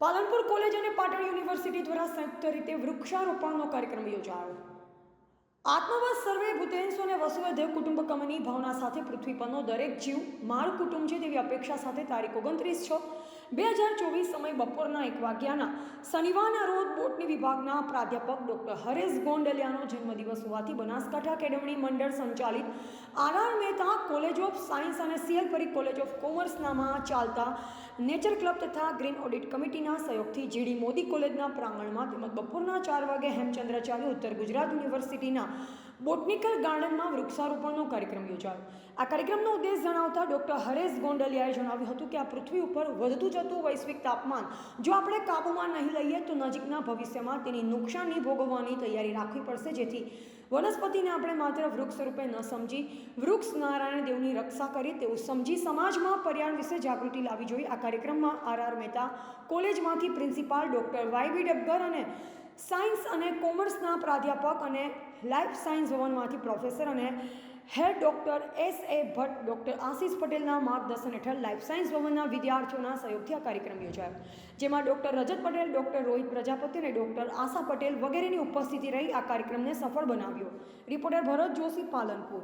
Palanpur college અને Patan university દ્વારા સંયુક્ત રીતે વૃક્ષારોપણનો કાર્યક્રમ યોજાયો. આત્મવાસ સર્વે ભૂતેન્સુ અને વસુદેવ કુટુંબકમની ભાવના સાથે પૃથ્વી પરનો દરેક જીવ મારું કુટુંબ છે તેવી અપેક્ષા સાથે તારીખ ઓગણત્રીસ છ, બે હજાર ચોવીસ સમય બપોરના એક વાગ્યાના શનિવારના રોજ બોટની વિભાગના પ્રાધ્યાપક ડૉક્ટર હરેશ ગોંડલિયાનો જન્મદિવસ હોવાથી બનાસકાંઠા કેળવણી મંડળ સંચાલિત R R Mehta college of science અને સીએલ પરી કોલેજ ઓફ કોમર્સનામાં ચાલતા નેચર ક્લબ તથા ગ્રીન ઓડિટ કમિટીના સહયોગથી જીડી મોદી કોલેજના પ્રાંગણમાં તેમજ બપોરના ચાર વાગે હેમચંદ્રાચાર્ય ઉત્તર ગુજરાત યુનિવર્સિટીના બોટનિકલ ગાર્ડનમાં વૃક્ષારોપણનો કાર્યક્રમ યોજાયો. આ કાર્યક્રમનો ઉદ્દેશ જણાવતા ડૉક્ટર હરેશ ગોંડલિયાએ જણાવ્યું હતું કે આ પૃથ્વી ઉપર વધતું જતું વૈશ્વિક તાપમાન જો આપણે કાબૂમાં નહીં લઈએ તો નજીકના ભવિષ્યમાં તેની નુકસાની ભોગવવાની તૈયારી રાખવી પડશે. જેથી વનસ્પતિને આપણે માત્ર વૃક્ષ રૂપે ન સમજી, વૃક્ષ નારાયણ દેવની રક્ષા કરી તેવું સમજી સમાજમાં પર્યાવરણ વિશે જાગૃતિ લાવવી જોઈએ. આ કાર્યક્રમમાં આર આર મહેતા, કોલેજમાંથી principal doctor Y B Dabbar અને સાયન્સ અને કોમર્સના પ્રાધ્યાપક અને લાઈફ સાયન્સ ભવનમાંથી પ્રોફેસર અને head doctor S A Bhatt, doctor Ashish પટેલના માર્ગદર્શન હેઠળ લાઈફ સાયન્સ ભવનના વિદ્યાર્થીઓના સહયોગથી આ કાર્યક્રમ યોજાયો. જેમાં ડૉક્ટર રજત પટેલ, ડૉક્ટર રોહિત પ્રજાપતિ અને ડૉક્ટર આશા પટેલ વગેરેની ઉપસ્થિતિ રહી આ કાર્યક્રમને સફળ બનાવ્યો. રિપોર્ટર ભરત જોશી, પાલનપુર.